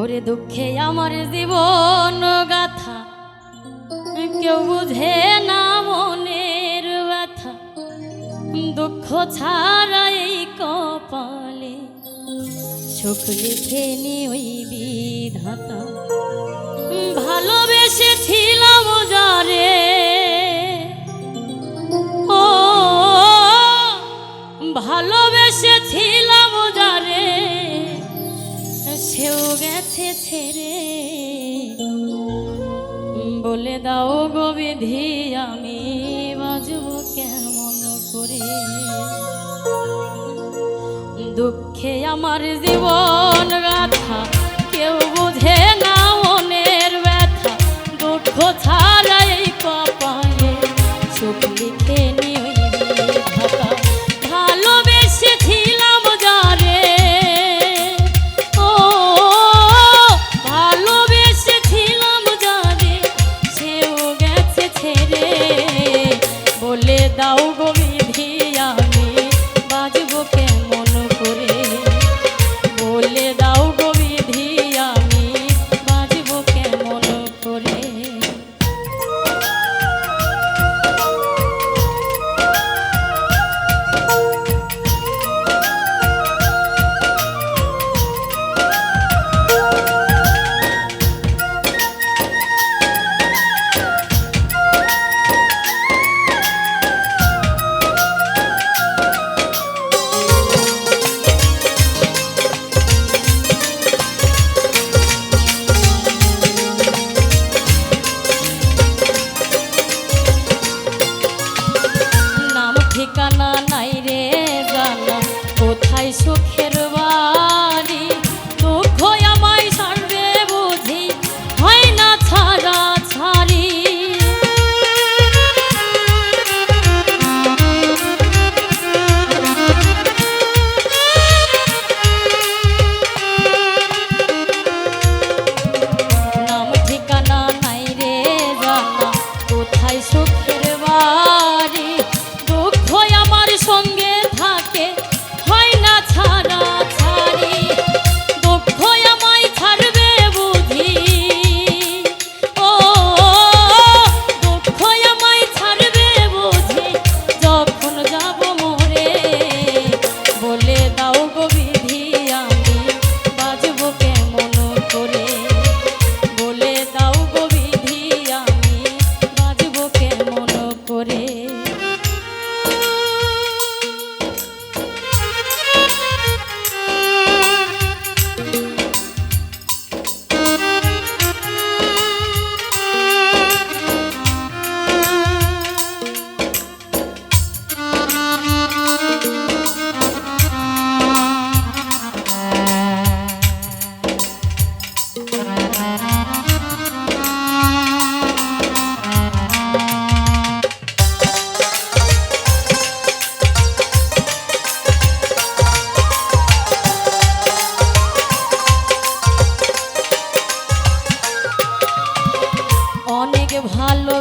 ওরে দুঃখে আমার জীবন গাথা। কেউ বুঝে না মনের ব্যথা। দুঃখ ছাড়াই কপালে সুখ লিখে নি ওই বিধাতা। ভালোবেসেছিলাম সেও গেছে ছেড়ে। বলে দাও গো বিধি আমি বাজব কেমন করে? দুঃখে আমার জীবন অনেক ভালো